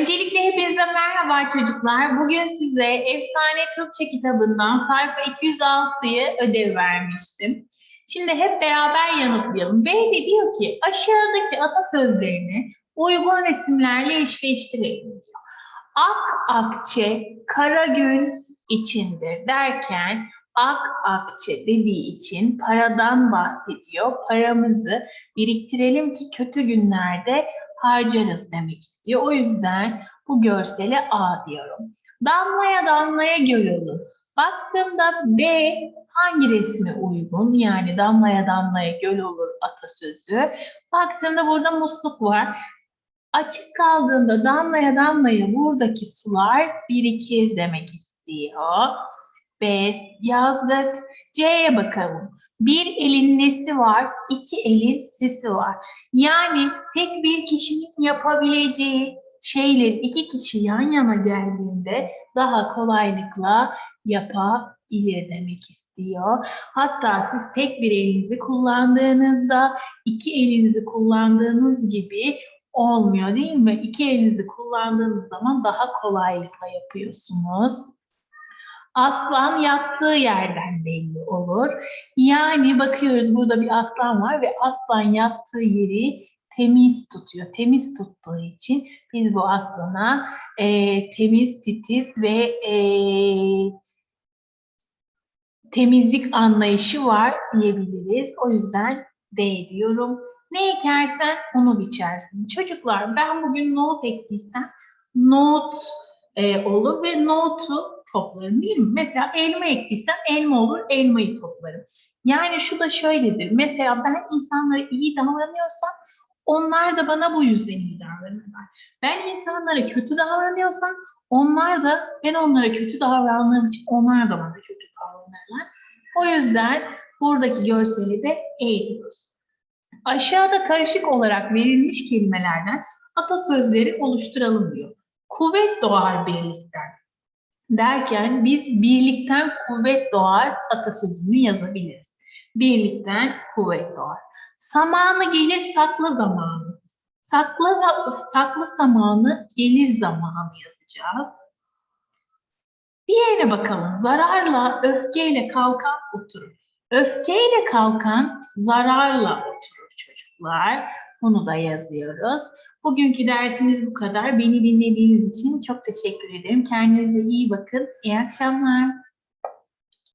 Öncelikle hepinize merhaba çocuklar. Bugün size Efsane Türkçe kitabından sayfa 206'yı ödev vermiştim. Şimdi hep beraber yanıtlayalım. B de diyor ki aşağıdaki atasözlerini uygun resimlerle eşleştirelim diyor. Ak akçe kara gün içindir derken ak akçe dediği için paradan bahsediyor. Paramızı biriktirelim ki kötü günlerde harcarız demek istiyor. O yüzden bu görsele A diyorum. Damlaya damlaya göl. Baktığımda B hangi resme uygun? Yani damlaya damlaya göl olur atasözü. Baktığımda burada musluk var. Açık kaldığında damlaya damlaya buradaki sular birikir demek istiyor. B yazdık. C'ye bakalım. Bir elin nesi var, iki elin sesi var. Yani tek bir kişinin yapabileceği şeyleri iki kişi yan yana geldiğinde daha kolaylıkla yapabilir demek istiyor. Hatta siz tek bir elinizi kullandığınızda iki elinizi kullandığınız gibi olmuyor değil mi? İki elinizi kullandığınız zaman daha kolaylıkla yapıyorsunuz. Aslan yattığı yerden belli olur. Yani bakıyoruz burada bir aslan var ve aslan yattığı yeri temiz tutuyor. Temiz tuttuğu için biz bu aslana e, temiz, titiz ve e, temizlik anlayışı var diyebiliriz. O yüzden D diyorum. Ne ekersen onu biçersin. Çocuklar ben bugün nohut ektiysem nohut e, olur ve nohutu toplarım değil mi? Mesela elma ektiysem elma olur, elmayı toplarım. Yani şu da şöyledir. Mesela ben insanlara iyi davranıyorsam onlar da bana bu yüzden iyi davranırlar. Ben insanlara kötü davranıyorsam onlar da ben onlara kötü davrandığım için onlar da bana kötü davranırlar. O yüzden buradaki görseli de E diyoruz. Aşağıda karışık olarak verilmiş kelimelerden atasözleri oluşturalım diyor. Kuvvet doğar birlikten derken biz birlikten kuvvet doğar atasözünü yazabiliriz. Birlikten kuvvet doğar. Samanı gelir sakla zamanı. Sakla, sakla zamanı gelir zamanı yazacağız. Diğerine bakalım. Zararla, öfkeyle kalkan oturur. Öfkeyle kalkan zararla oturur çocuklar. Bunu da yazıyoruz. Bugünkü dersimiz bu kadar. Beni dinlediğiniz için çok teşekkür ederim. Kendinize iyi bakın. İyi akşamlar.